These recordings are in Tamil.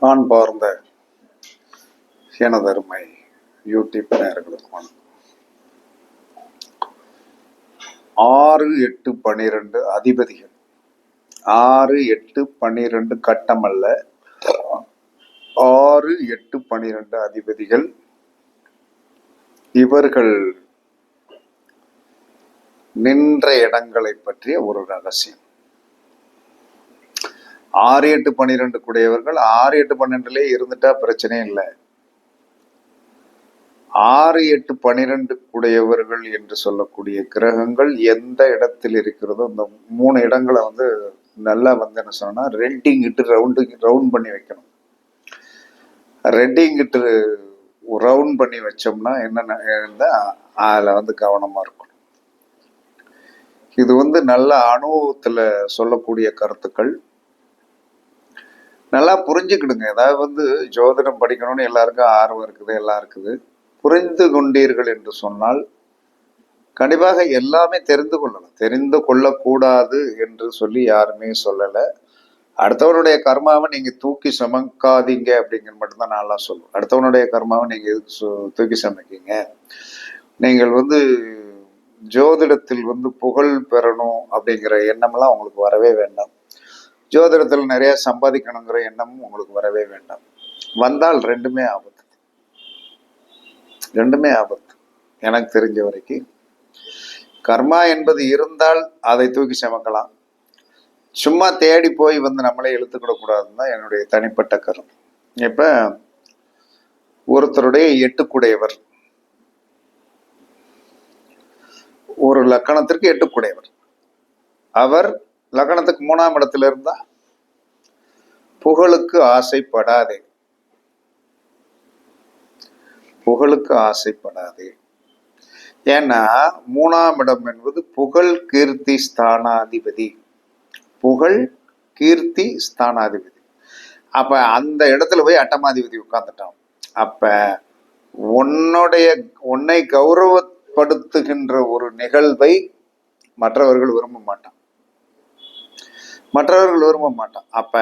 நான் பார்ந்த எனதருமை யூடியூப் நேர்களுக்கு வணக்கம். ஆறு எட்டு பன்னிரெண்டு அதிபதிகள். ஆறு எட்டு பன்னிரெண்டு கட்டம் அல்ல ஆறு எட்டு பன்னிரெண்டு அதிபதிகள். இவர்கள் நின்ற இடங்களை பற்றிய ஒரு ரகசியம். ஆறு எட்டு பன்னிரெண்டு கூடியவர்கள் ஆறு எட்டு பன்னெண்டுலேயே இருந்துட்டா பிரச்சனை இல்லை. ஆறு எட்டு பன்னிரெண்டு கூடியவர்கள் என்று சொல்லக்கூடிய கிரகங்கள் எந்த இடத்தில் இருக்கிறதோ அந்த மூணு இடங்களை வந்து நல்லா வந்து என்ன சொன்னா ரெட்டிங் இட்டு ரவுண்டு ரவுண்ட் பண்ணி வைக்கணும். ரெட்டிங் இட்டு ரவுண்ட் பண்ணி வச்சோம்னா என்னென்ன இருந்தால் அதில் வந்து கவனமாக இருக்கணும். இது வந்து நல்ல அனுபவத்தில் சொல்லக்கூடிய கருத்துக்கள். நல்லா புரிஞ்சுக்கிடுங்க. ஏதாவது வந்து ஜோதிடம் படிக்கணும்னு எல்லாருக்கும் ஆர்வம் இருக்குது எல்லாம் இருக்குது. புரிந்து கொண்டீர்கள் என்று சொன்னால் கண்டிப்பாக எல்லாமே தெரிந்து கொள்ளலாம். தெரிந்து கொள்ளக்கூடாது என்று சொல்லி யாருமே சொல்லலை. அடுத்தவனுடைய கர்மாவை நீங்கள் தூக்கி சுமக்காதீங்க அப்படிங்கிறது மட்டும்தான் நான்லாம் சொல்லுவேன். அடுத்தவனுடைய கர்மாவை நீங்கள் சு- தூக்கி சமைக்கீங்க? நீங்கள் வந்து ஜோதிடத்தில் வந்து புகழ் பெறணும் அப்படிங்கிற எண்ணம்லாம் உங்களுக்கு வரவே வேண்டாம். ஜோதிடத்தில் நிறைய சம்பாதிக்கணுங்கிற எண்ணமும் உங்களுக்கு வரவே வேண்டாம். வந்தால் ரெண்டுமே ஆபத்து. ரெண்டுமே ஆபத்து. எனக்கு தெரிஞ்ச வரைக்கும் கர்மா என்பது இருந்தால் அதை தூக்கி சுமக்கலாம். சும்மா தேடி போய் வந்து நம்மளே இழுத்துக்கிடக்கூடாதுன்னு தான் என்னுடைய தனிப்பட்ட கருத்து. இப்போ ஒருத்தருடைய எட்டுக்குடையவர். ஒரு லக்கணத்திற்கு எட்டுக்குடையவர். அவர் லக்னத்துக்கு மூணாம் இடத்துல இருந்தா புகழுக்கு ஆசைப்படாதே. புகழுக்கு ஆசைப்படாதே. ஏன்னா மூணாம் இடம் என்பது புகழ் கீர்த்தி ஸ்தானாதிபதி. புகழ் கீர்த்தி ஸ்தானாதிபதி. அப்ப அந்த இடத்துல போய் அட்டமாதிபதி உட்கார்ந்துட்டான். அப்ப உன்னுடைய உன்னை கௌரவப்படுத்துகின்ற ஒரு நிகழ்வை மற்றவர்கள் விரும்ப மாட்டான் மற்றவர்கள் விரும்ப மாட்டான். அப்ப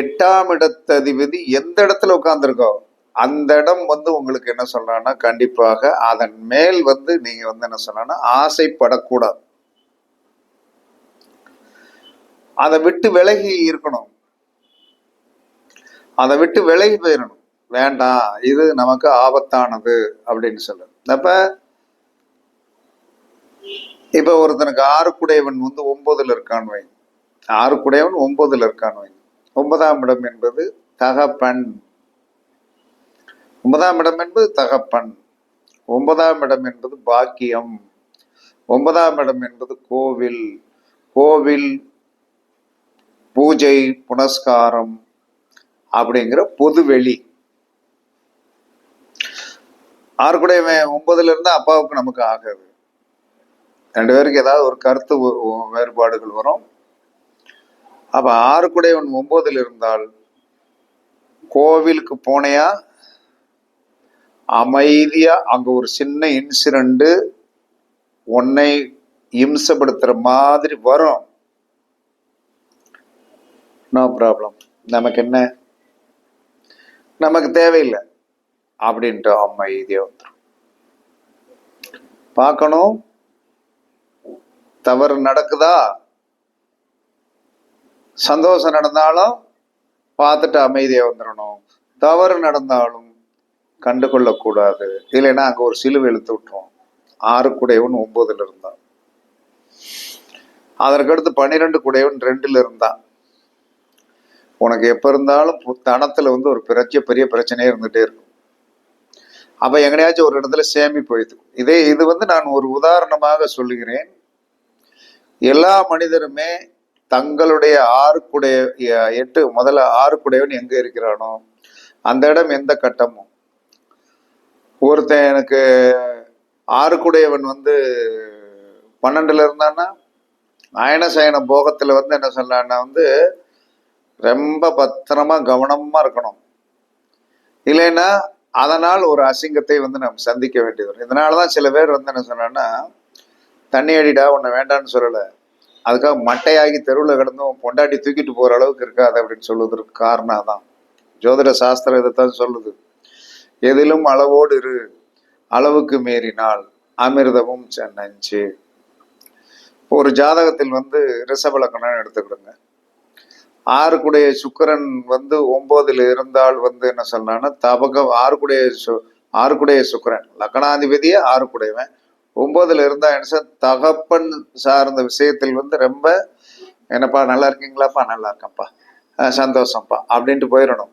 எட்டாம் இடத்ததிபதி எந்த இடத்துல உட்காந்துருக்கோ அந்த இடம் வந்து உங்களுக்கு என்ன சொல்றான்னா கண்டிப்பாக அதன் மேல் வந்து நீங்க வந்து என்ன சொன்னா ஆசைப்படக்கூடாது. அதை விட்டு விலகி இருக்கணும். அதை விட்டு விலகி போயிடணும் வேண்டாம் இது நமக்கு ஆபத்தானது அப்படின்னு சொல்லு. அப்ப இப்ப ஒருத்தனுக்கு ஆறுக்குடையவன் வந்து ஒன்பதுல இருக்கான்னு வை ஆறுக்குடையவன் ஒன்பதுல இருக்கான்னு ஒன்பதாம் இடம் என்பது தகப்பன். ஒன்பதாம் இடம் என்பது தகப்பன். ஒன்பதாம் இடம் என்பது பாக்கியம். ஒன்பதாம் இடம் என்பது கோவில். கோவில் பூஜை புனஸ்காரம் அப்படிங்கிற பொதுவெளி. ஆறுக்குடையவன் ஒன்பதுல இருந்து அப்பாவுக்கு நமக்கு ஆகாது. ரெண்டு பேருக்கு ஏதாவது ஒரு கருத்து வேறுபாடுகள் வரும். அப்ப ஆறுக்குடையவன் ஒன்பதுல இருந்தால் கோவிலுக்கு போனையா? அமைதியா அங்க ஒரு சின்ன இன்சிடெண்ட்டு உன்னை இம்சப்படுத்துற மாதிரி வரும். நோ ப்ராப்ளம் நமக்கு என்ன? நமக்கு தேவையில்லை. அப்படின்ட்டு அமைதியா வந்துடும் பார்க்கணும். தவறு நடக்குதா? சந்தோஷம் நடந்தாலும் பார்த்துட்டு அமைதியாக வந்துடணும் தவறு நடந்தாலும் கண்டு கொள்ளக்கூடாது இல்லைன்னா அங்கே ஒரு சிலுவை இழுத்து விட்டுரும். ஆறு குடையவன் ஒன்பதுல இருந்தான். அதற்கடுத்து பன்னிரெண்டு குடையவன் ரெண்டுல இருந்தான். உனக்கு எப்போ இருந்தாலும் பு- வந்து ஒரு பிரச்சனை பெரிய பிரச்சனையே இருந்துகிட்டே இருக்கும். அப்போ எங்கனையாச்சும் ஒரு இடத்துல சேமி வைத்துக்கும் இதே இது வந்து நான் ஒரு உதாரணமாக சொல்லுகிறேன். எல்லா மனிதருமே தங்களுடைய ஆறுக்குடைய எட்டு முதல்ல ஆறுக்குடையவன் எங்க இருக்கிறானோ அந்த இடம் எந்த கட்டமும் ஒருத்தன் எனக்கு ஆறுக்குடையவன் வந்து பன்னெண்டுல இருந்தான்னா அயனசயன போகத்துல வந்து என்ன சொல்லலான்னா வந்து ரொம்ப பத்திரமா கவனமா இருக்கணும். இல்லைன்னா அதனால் ஒரு அசிங்கத்தை வந்து நம்ம சந்திக்க வேண்டியது வரும். இதனாலதான் சில பேர் வந்து என்ன சொன்னான்னா தண்ணி அடிடா உன்னை வேண்டான்னு சொல்லலை. அதுக்காக மட்டையாகி தெருவில் கிடந்தும் பொண்டாட்டி தூக்கிட்டு போகிற அளவுக்கு இருக்காது அப்படின்னு சொல்வதற்கு காரணம் தான் ஜோதிட சாஸ்திரம் இதைத்தான் சொல்லுது. எதிலும் அளவோடு இரு அளவுக்கு மீறினால் அமிர்தமும் செ- நஞ்சு. ஒரு ஜாதகத்தில் வந்து ரிஷபலக்கணம் எடுத்துக்கிடுங்க. ஆறுக்குடைய சுக்கரன் வந்து ஒன்பதுல இருந்தால் வந்து என்ன சொல்லலாம்னா தபக ஆறுக்குடைய சு ஆறுக்குடைய சுக்கரன் லக்னாதிபதியே ஆறுக்குடையவன். ஒன்பதுல இருந்தா என்ன சார் தகப்பன் சார்ந்த விஷயத்தில் வந்து ரொம்ப என்னப்பா நல்லா இருக்கீங்களாப்பா? நல்லா இருக்கேன்ப்பா. சந்தோஷம்ப்பா. அப்படின்ட்டு போயிடணும்.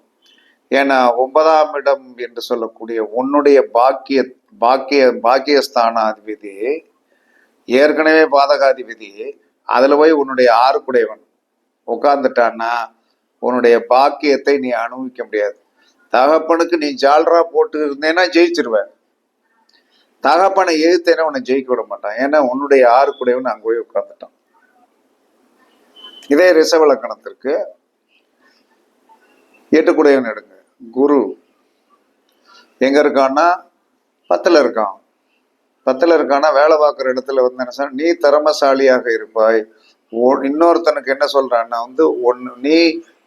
ஏன்னா ஒன்பதாம் இடம் என்று சொல்லக்கூடிய உன்னுடைய பாக்கிய பாக்கிய பாக்கியஸ்தானாதிபதி ஏற்கனவே பாதகாதிபதி அதில் போய் உன்னுடைய ஆறுக்குடையவன். உட்கார்ந்துட்டான்னா உன்னுடைய பாக்கியத்தை நீ அனுபவிக்க முடியாது. தகப்பனுக்கு நீ ஜால்ரா போட்டு இருந்தேன்னா ஜெயிச்சிருவேன் தகப்பனை எதிர்த்தேன்னா உன்னை ஜெயிக்க விட மாட்டான். ஏன்னா உன்னுடைய ஆறுக்குடையவன் அங்கே போய் உட்கார்ந்துட்டான் இதே ரிஷவலக்கணத்திற்கு எட்டுக்குடையவன் எடுங்க. குரு எங்க இருக்கான்னா பத்துல இருக்கான். பத்துல இருக்கான்னா வேலை பார்க்குற இடத்துல வந்து என்ன சொன்னா, நீ திறமசாலியாக இருப்பாய். இன்னொருத்தனுக்கு என்ன சொல்றான்னா வந்து ஒன்னு நீ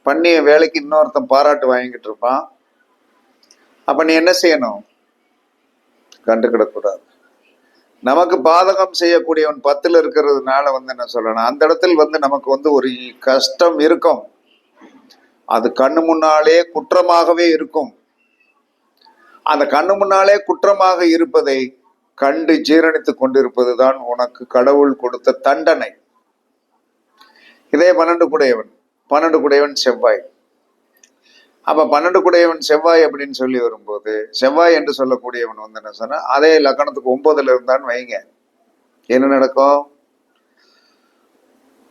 பண்ணிய வேலைக்கு இன்னொருத்தன் பாராட்டு வாங்கிட்டு இருப்பான். அப்ப நீ என்ன செய்யணும்? கண்டுக்கிடக்கூடாது. நமக்கு பாதகம் செய்யக்கூடியவன் பத்தில் இருக்கிறதுனால வந்து என்ன சொல்லணும் அந்த இடத்தில் வந்து நமக்கு வந்து ஒரு கஷ்டம் இருக்கும். அது கண்ணு முன்னாலே குற்றமாகவே இருக்கும். அந்த கண்ணு முன்னாலே குற்றமாக இருப்பதை கண்டு ஜீரணித்துக் கொண்டிருப்பதுதான் உனக்கு கடவுள் கொடுத்த தண்டனை. இதே பன்னெண்டு குடையவன் பன்னெண்டு குடையவன் செவ்வாய். அப்ப பன்னெண்டு குடையவன் செவ்வாய் அப்படின்னு சொல்லி வரும்போது செவ்வாய் என்று சொல்லக்கூடியவன் வந்து என்ன சொன்னா அதே லக்கணத்துக்கு ஒன்பதுல இருந்தான்னு வைங்க. என்ன நடக்கும்?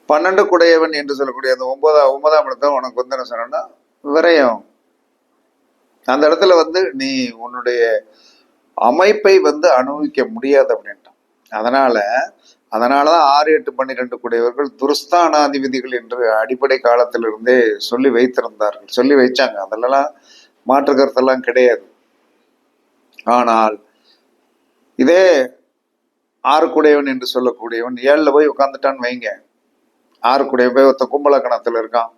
பன்னெண்டு குடையவன் என்று சொல்லக்கூடிய அந்த ஒன்பதாம் ஒன்பதாம் இடத்துல உனக்கு வந்து என்ன சொன்னா விரயம். அந்த இடத்துல வந்து நீ உன்னுடைய அமைப்பை வந்து அனுபவிக்க முடியாது அப்படின்ட்டான். அதனால அதனாலதான் ஆறு எட்டு பன்னிரெண்டு கூடியவர்கள் துருஸ்தானாதிபதிகள் என்று அடிப்படை காலத்திலிருந்தே சொல்லி வைத்திருந்தார்கள். சொல்லி வைச்சாங்க. அதிலெல்லாம் மாற்று கருத்தெல்லாம் கிடையாது. ஆனால் இதே ஆறு குடையவன் என்று சொல்லக்கூடியவன் ஏழில் போய் உட்காந்துட்டான்னு வைங்க. ஆறு கூடைய போய் ஒருத்த கும்பலக்கணத்தில் இருக்கான்.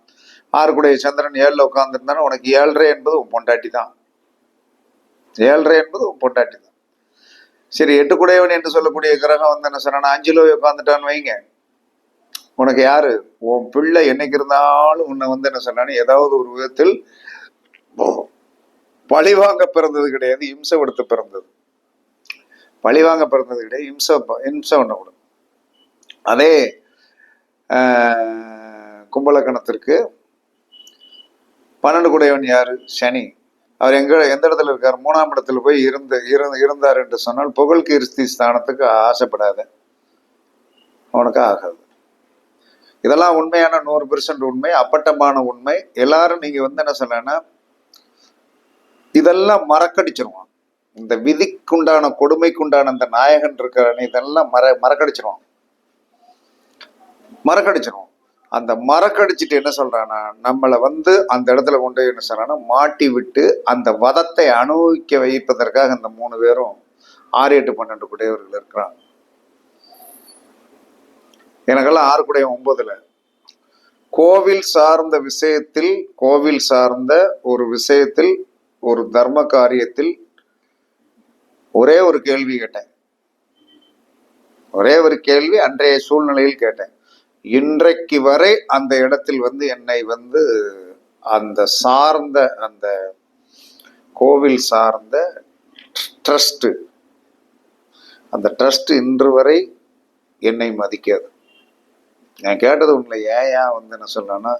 ஆறு கூடைய சந்திரன் ஏழில் உட்காந்துருந்தானே உனக்கு ஏழரை என்பது உன் பொண்டாட்டி தான் ஏழரை என்பது உன் பொண்டாட்டி தான் சரி எட்டு குடையவன் என்று சொல்லக்கூடிய கிரகம் வந்து என்ன சொன்னா அஞ்சுல உட்காந்துட்டான்னு வைங்க. உனக்கு யாரு? உன் பிள்ளை என்னைக்கு இருந்தாலும் உன்னை வந்து என்ன சொன்னான்னு ஏதாவது ஒரு விதத்தில் பழிவாங்க பிறந்தது கிடையாது இம்சை கொடுத்து பிறந்தது. பழிவாங்க பிறந்தது கிடையாது இம்சை ப- இம்சை பண்ணக்கூடாது அதே கும்பலக்கணத்திற்கு பன்னெண்டு குடையவன் யாரு? சனி. அவர் எங்க எந்த இடத்துல இருக்கார்? மூணாம் இடத்துல போய் இருந்து இருந்து- இருந்தார் என்று சொன்னால் புகழ் கீர்த்தி ஸ்தானத்துக்கு ஆசைப்படாத அவனுக்கு ஆகாது. இதெல்லாம் உண்மையான நூறு பெர்சன்ட் உண்மை அப்பட்டமான உண்மை. எல்லாரும் நீங்க வந்து என்ன சொல்லனா இதெல்லாம் மறக்கடிச்சிருவான். இந்த விதிக்குண்டான கொடுமைக்குண்டான இந்த நாயகன் இருக்கிற இதெல்லாம் மற மறக்கடிச்சிருவான். மறக்கடிச்சிருவான். அந்த மறக்கடிச்சிட்டு என்ன சொல்கிறான்னா நம்மளை வந்து அந்த இடத்துல கொண்டு போய் என்ன சொல்றானா மாட்டி விட்டு அந்த வதத்தை அனுபவிக்க வைப்பதற்காக அந்த மூணு பேரும் ஆறு எட்டு பன்னெண்டு குடையவர்கள் இருக்கிறாங்க. எனக்கெல்லாம் ஆறு குடையம் ஒன்பதுல. கோவில் சார்ந்த விஷயத்தில் கோவில் சார்ந்த ஒரு விஷயத்தில் ஒரு தர்ம காரியத்தில் ஒரே ஒரு கேள்வி கேட்டேன். ஒரே ஒரு கேள்வி அன்றைய சூழ்நிலையில் கேட்டேன். இன்றைக்கு வரை அந்த இடத்தில் வந்து என்னை வந்து அந்த சார்ந்த அந்த கோவில் சார்ந்த ட்ரஸ்ட்டு அந்த ட்ரஸ்ட் இன்று வரை என்னை மதிக்காது. நான் கேட்டது உண்மை ஏயா வந்து என்ன சொல்லணும்னா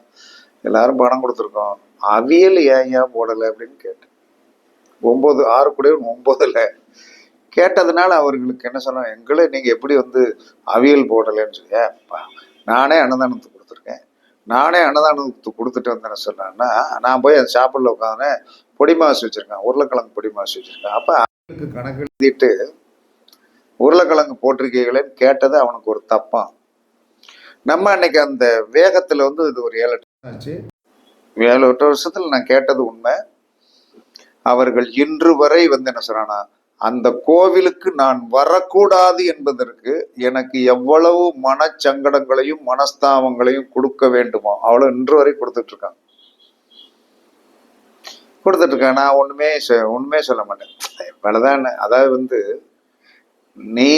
எல்லாரும் பணம் கொடுத்துருக்கோம். அவியல் ஏயா போடலை அப்படின்னு கேட்டேன். ஒம்பது ஆறு கூட ஒன்பதுல கேட்டதுனால அவர்களுக்கு என்ன சொன்னா எங்களை நீங்கள் எப்படி வந்து அவியல் போடலைன்னு சொல்லி நானே அன்னதானத்துக்கு கொடுத்துருக்கேன். நானே அன்னதானத்துக்கு கொடுத்துட்டு வந்தேன்னு சொன்னேன்னா நான் போய் அந்த ஷாப்பில் உட்காந்துனேன் பொடி மாசு வச்சுருக்கேன். உருளைக்கிழங்கு பொடி மாசு வச்சுருக்கேன். அப்போ அவனுக்கு கணக்கு எழுதிட்டு உருளைக்கிழங்கு போட்டிருக்கீங்களேன்னு கேட்டது அவனுக்கு ஒரு தப்பான் நம்ம அன்னைக்கு அந்த வேகத்தில் வந்து இது ஒரு ஏழு எட்டு ஆச்சு. ஏழு எட்டு வருஷத்தில் நான் கேட்டது உண்மை. அவர்கள் இன்று வரை வந்து என்ன சொல்கிறானா அந்த கோவிலுக்கு நான் வரக்கூடாது என்பதற்கு எனக்கு எவ்வளவு மனச்சங்கடங்களையும் மனஸ்தாபங்களையும் கொடுக்க வேண்டுமோ அவ்வளவு இன்று வரை கொடுத்துட்டு இருக்காங்க கொடுத்துட்டு இருக்கேன் நான் ஒண்ணுமே சொ- ஒண்ணுமே சொல்ல மாட்டேன். இவ்வளவுதான். அதாவது வந்து நீ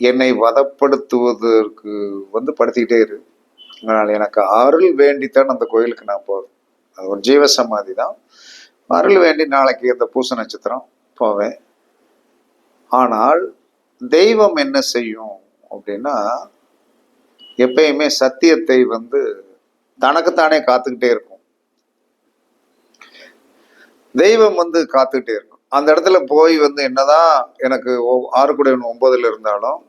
என்னை வதப்படுத்துவதற்கு வந்து படுத்திக்கிட்டே இரு. ஆனால் எனக்கு அருள் வேண்டித்தான் அந்த கோயிலுக்கு நான் போவேன். அது ஒரு ஜீவ சமாதி தான் அருள் வேண்டி நாளைக்கு அந்த பூச நட்சத்திரம் போவேன் ஆனால் தெய்வம் என்ன செய்யும் அப்படின்னா எப்பயுமே சத்தியத்தை வந்து தனக்குத்தானே காத்துக்கிட்டே இருக்கும். தெய்வம் வந்து காத்துக்கிட்டே இருக்கும். அந்த இடத்துல போய் வந்து என்னதான் எனக்கு ஒ- ஆறு கூட ஒன்பதுல இருந்தாலும்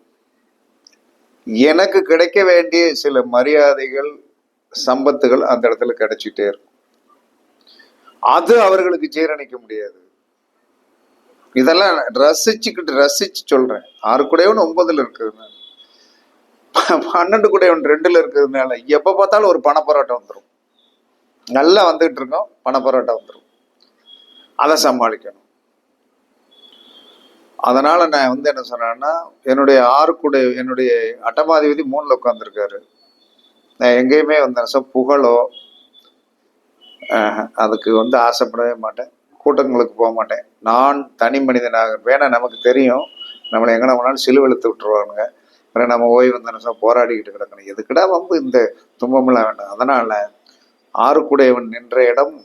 எனக்கு கிடைக்க வேண்டிய சில மரியாதைகள் சம்பத்துகள் அந்த இடத்துல கிடைச்சிட்டே இருக்கும். அது அவர்களுக்கு ஜீரணிக்க முடியாது. இதெல்லாம் ரசிச்சுக்கிட்டு ரசிச்சு சொல்றேன். ஆறு குடையவன் ஒன்பதுல இருக்கிறதுனால. பன்னெண்டு குடையவன் ரெண்டுல இருக்கிறதுனால. எப்ப பார்த்தாலும் ஒரு பணப்பரோட்டம் வந்துடும் நல்லா வந்துகிட்டு இருக்கோம் பணப்பரோட்டம் வந்துடும் அதை சமாளிக்கணும். அதனால நான் வந்து என்ன சொன்னேன்னா என்னுடைய ஆறு என்னுடைய அட்டமாதிபதி மூணுல உட்காந்துருக்காரு நான் எங்கேயுமே வந்து சார் புகழோ அதுக்கு வந்து ஆசைப்படவே மாட்டேன். கூட்டங்களுக்கு போக மாட்டேன். நான் தனி மனிதனாக வேணா நமக்கு தெரியும். நம்மளை எங்கே வேணாலும் சிலுவெழுத்து விட்டுருவானுங்க. வேற நம்ம ஓய்வு வந்தோம் போராடிக்கிட்டு கிடக்கணும். எதுக்குடா வம்பு இந்த துன்பமெல்லாம் வேண்டாம். அதனால் ஆறு கூடையவன் நின்ற இடம்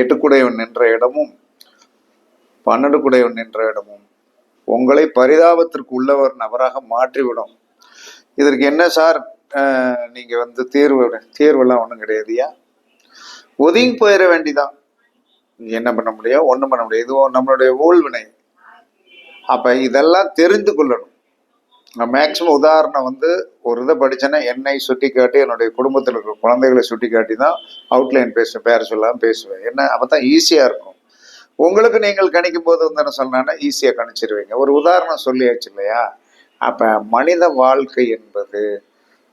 எட்டு கூடையவன் நின்ற இடமும் பன்னெண்டு கூடையவன் நின்ற இடமும் உங்களை பரிதாபத்திற்கு உள்ளவர் நபராக மாற்றிவிடும். இதற்கு என்ன சார் நீங்கள் வந்து தீர்வு தீர்வெல்லாம் ஒன்றும் கிடையாதுயா ஒதுங்கி போயிட வேண்டிதான். என்ன பண்ண முடியும் ஒன்றும் பண்ண முடியாது. இதுவும் நம்மளுடைய ஊழ்வினை. அப்போ இதெல்லாம் தெரிந்து கொள்ளணும். நான் மேக்சிமம் உதாரணம் வந்து ஒரு இதை படிச்சேன்னா என்னை சுட்டி காட்டி என்னுடைய குடும்பத்தில் இருக்கிற குழந்தைகளை சுட்டி காட்டி தான் அவுட்லைன் பேசுவேன் பேர் சொல்லாமல் பேசுவேன். என்ன அப்போ தான் ஈஸியாக இருக்கும். உங்களுக்கு நீங்கள் கணிக்கும் போது வந்து என்ன சொன்னா ஈஸியாக கணிச்சிருவீங்க. ஒரு உதாரணம் சொல்லியாச்சு இல்லையா? அப்போ மனித வாழ்க்கை என்பது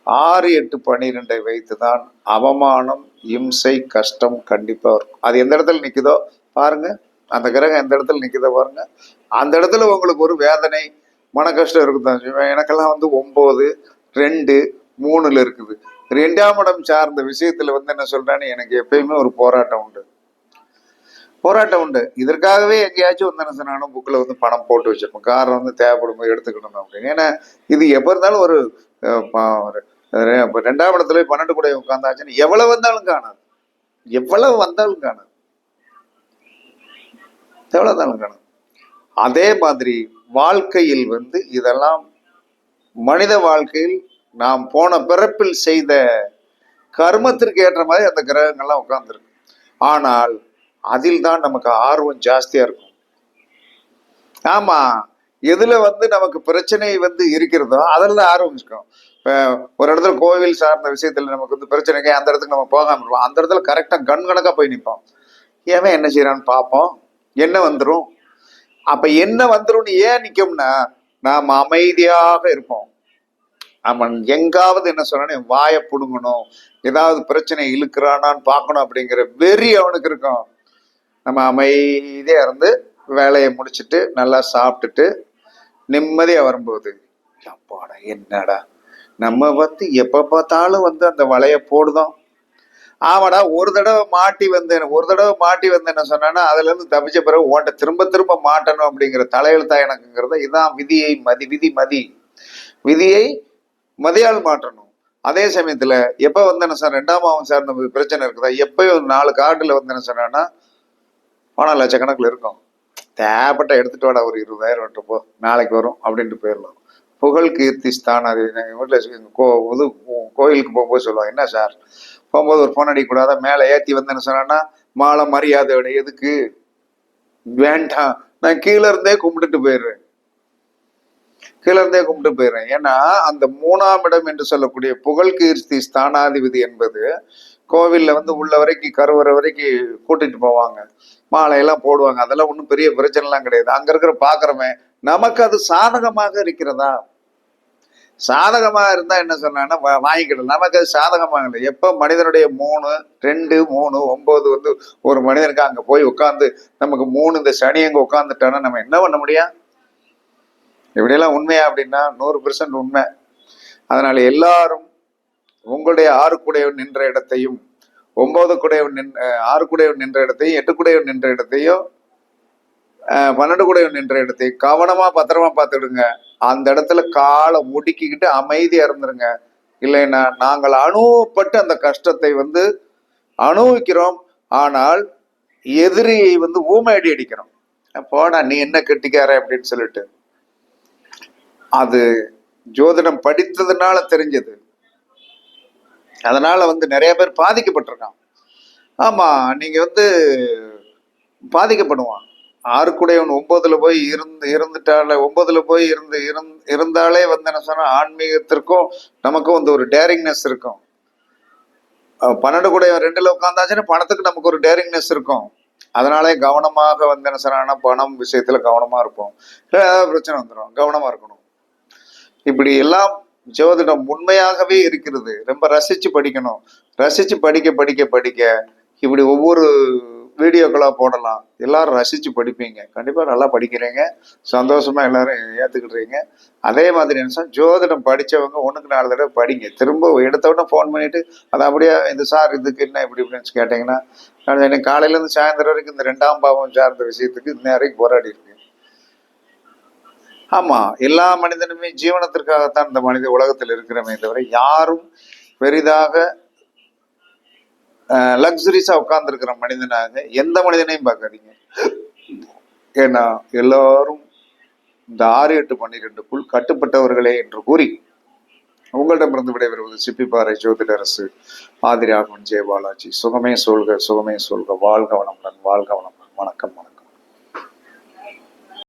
ஆறு எட்டு பன்னிரெண்டை வைத்து தான் அவமானம் இம்சை கஷ்டம் கண்டிப்பாக இருக்கும் அது எந்த இடத்துல நிற்குதோ பாருங்க. அந்த கிரகம் எந்த இடத்துல நிற்குதோ பாருங்க. அந்த இடத்துல உங்களுக்கு ஒரு வேதனை மன கஷ்டம் இருக்குதான். செய்யும். எனக்கெல்லாம் வந்து ஒம்பது ரெண்டு மூணுல இருக்குது. ரெண்டாம் இடம் சார்ந்த விஷயத்துல வந்து என்ன சொல்றேன்னு எனக்கு எப்பயுமே ஒரு போராட்டம் உண்டு. போராட்டம் உண்டு. இதற்காகவே எங்கேயாச்சும் வந்து என்ன சொன்னாலும் புக்கில் வந்து பணம் போட்டு வச்சிருப்போம். காரை வந்து தேவைப்படும் போது எடுத்துக்கணும் அப்படின்னு. ஏன்னா இது எப்போ இருந்தாலும் ஒரு ரெண்டாம் இடத்துல பன்னெண்டு கூட உட்காந்தாச்சுன்னு எவ்வளவு வந்தாலும் காணாது. எவ்வளவு வந்தாலும் காணாது. எவ்வளவு வந்தாலும் காணாது. அதே மாதிரி வாழ்க்கையில் வந்து இதெல்லாம் மனித வாழ்க்கையில் நாம் போன பிறப்பில் செய்த கர்மத்திற்கு ஏற்ற மாதிரி அந்த கிரகங்கள்லாம் உட்கார்ந்துருக்கு. ஆனால் அதில் தான் நமக்கு ஆர்வம் ஜாஸ்தியா இருக்கும். ஆமா. எதுல வந்து நமக்கு பிரச்சனை வந்து இருக்கிறதோ அதில் ஆரம்பிச்சுக்கணும் இப்போ ஒரு இடத்துல கோவில் சார்ந்த விஷயத்துல நமக்கு வந்து பிரச்சனைக்கு அந்த இடத்துக்கு நம்ம போகாம இருப்போம். அந்த இடத்துல கரெக்டா கண் கணக்கா போய் நிற்போம் ஏன் என்ன செய்யறான்னு பார்ப்போம். என்ன வந்துடும் அப்ப என்ன வந்துரும்னு ஏன் நிற்கும்னா நாம் அமைதியாக இருப்போம். அவன் எங்காவது என்ன சொன்னானே வாயை புடுங்கணும். ஏதாவது பிரச்சனை இழுக்கிறானான்னு பார்க்கணும் அப்படிங்கிற வெறி அவனுக்கு இருக்கும். நம்ம அமைதியா இருந்து வேலையை முடிச்சுட்டு நல்லா சாப்பிட்டுட்டு நிம்மதியா வரும்போது அப்பாடா என்னடா? நம்ம வந்து எப்ப பார்த்தாலும் வந்து அந்த வலைய போடுதோம். ஆமாடா ஒரு தடவை மாட்டி வந்தேன் ஒரு தடவை மாட்டி வந்து என்ன சொன்னான்னா அதுல இருந்து தப்பிச்ச பிறகு உன்கிட்ட திரும்ப திரும்ப மாட்டணும் அப்படிங்கிற தலையெழுத்தா எனக்குங்கிறத இதுதான் விதியை மதி விதி மதி. விதியை மதியால் மாற்றணும். அதே சமயத்துல எப்ப வந்து என்ன சார் ரெண்டாம் பாவம் சார்ந்த பிரச்சனை இருக்குதா? எப்பயும் நாலு கார்டுல வந்து என்ன சொன்னான்னா பணம் லட்சக்கணக்கில் இருக்கும். தேவைப்பட்ட எடுத்துட்டு வாடா ஒரு இருபதாயிரம் வந்துட்டு போ நாளைக்கு வரும் அப்படின்ட்டு போயிடலாம். புகழ் கீர்த்தி ஸ்தானம் அது எங்கள் வீட்டில் கோ இது கோயிலுக்கு போகும்போது சொல்லுவாங்க என்ன சார்? போகும்போது ஒரு ஃபோன் அடிக்கக்கூடாதா? மேலே ஏற்றி வந்தேன்னு என்ன சொன்னான்னா மாலை மரியாதை விட எதுக்கு? வேண்டாம் நான் கீழே இருந்தே கும்பிட்டுட்டு போயிடுறேன். கீழே இருந்தே கும்பிட்டு போயிடுறேன். ஏன்னா அந்த மூணாம் இடம் என்று சொல்லக்கூடிய புகழ் கீர்த்தி ஸ்தானாதிபதி என்பது கோவில்ல வந்து உள்ள வரைக்கும் கருவறை வரைக்கும் கூட்டிட்டு போவாங்க. மாலையெல்லாம் போடுவாங்க. அதெல்லாம் ஒன்றும் பெரிய பிரச்சனைலாம் கிடையாது. அங்கே இருக்கிற பார்க்குறமே நமக்கு அது சாதகமாக இருக்கிறதா? சாதகமாக இருந்தால் என்ன சொன்னான்னா வாங்கிக்கிடலாம் நமக்கு அது சாதகமாக இல்லை. எப்போ மனிதனுடைய மூணு ரெண்டு மூணு ஒம்பது வந்து ஒரு மனிதனுக்கு அங்கே போய் உட்காந்து நமக்கு மூணு இந்த சனி அங்கே உட்காந்துட்டானா நம்ம என்ன பண்ண முடியும்? இப்படியெல்லாம் உண்மையா அப்படின்னா நூறு பெர்சன்ட் உண்மை. அதனால் எல்லாரும் உங்களுடைய ஆறுக்குடைய நின்ற இடத்தையும் ஒன்பது குடையவன் நின் ஆறு குடையவன் நின்ற இடத்தையும் எட்டு குடையவன் நின்ற இடத்தையும் பன்னெண்டு குடையவன் நின்ற இடத்தையும் கவனமா பத்திரமா பார்த்துடுங்க அந்த இடத்துல காலை முடுக்கிக்கிட்டு அமைதியா இருந்துருங்க. இல்லைன்னா நாங்கள் அனுபவப்பட்டு அந்த கஷ்டத்தை வந்து அனுபவிக்கிறோம். ஆனால் எதிரியை வந்து ஊமையடி அடிக்கிறோம். போடா நீ என்ன கெட்டிக்கார அப்படின்னு சொல்லிட்டு. அது ஜோதிடம் படித்ததுனால தெரிஞ்சது. அதனால வந்து நிறைய பேர் பாதிக்கப்பட்டிருக்கான் ஆமா நீங்க வந்து பாதிக்கப்படுவான் ஆறுக்குடையவன் ஒன்பதுல போய் இருந்து இருந்துட்டால ஒன்பதுல போய் இருந்து இருந் இருந்தாலே வந்து என்ன சொன்னா ஆன்மீகத்திற்கும் நமக்கும் வந்து ஒரு டேரிங்னஸ் இருக்கும். பன்னெண்டு கூடையவன் ரெண்டுல உட்காந்தாச்சுன்னா பணத்துக்கு நமக்கு ஒரு டேரிங்னஸ் இருக்கும். அதனாலே கவனமாக வந்து என்ன சொன்னா பணம் விஷயத்துல கவனமா இருப்போம். இல்லை ஏதாவது பிரச்சனை வந்துடும் கவனமா இருக்கணும். இப்படி எல்லாம் ஜோதிடம் உண்மையாகவே இருக்கிறது. ரொம்ப ரசிச்சு படிக்கணும். ரசிச்சு படிக்க படிக்க படிக்க இப்படி ஒவ்வொரு வீடியோக்களாக போடலாம். எல்லாரும் ரசிச்சு படிப்பீங்க. கண்டிப்பாக நல்லா படிக்கிறீங்க. சந்தோஷமா எல்லாரும் ஏற்றுக்கிடுறீங்க அதே மாதிரி என்ன ஜோதிடம் படிச்சவங்க ஒன்றுக்கு நாலு தடவை படிங்க. திரும்ப எடுத்த உடனே ஃபோன் பண்ணிட்டு அது அப்படியே இந்த சார் இதுக்கு என்ன இப்படி இப்படின்னு கேட்டீங்கன்னா நான் எனக்கு காலையில இருந்து சாயந்தரம் வரைக்கும் இந்த ரெண்டாம் பாவம் சார்ந்த விஷயத்துக்கு இன்ன வரைக்கும் போராடி இருக்கு ஆமா எல்லா மனிதனுமே ஜீவனத்திற்காகத்தான் இந்த மனித உலகத்தில் இருக்கிறமே தவிர யாரும் பெரிதாக லக்ஸுரிஸா உட்கார்ந்துருக்கிற மனிதனாக எந்த மனிதனையும் பார்க்காதீங்க. ஏன்னா எல்லாரும் இந்த ஆறு எட்டு பன்னிரெண்டுக்குள் கட்டுப்பட்டவர்களே என்று கூறி உங்களிடமிருந்து விடைபெறுவது சிப்பிப்பாறை ஜோதிடரசு ஆதிராகவன் ஜெயபாலாஜி. சுகமே சொல்க சுகமே சொல்க. வாழ்க வளமுடன் வாழ்க வளமுடன். வணக்கம் வணக்கம்.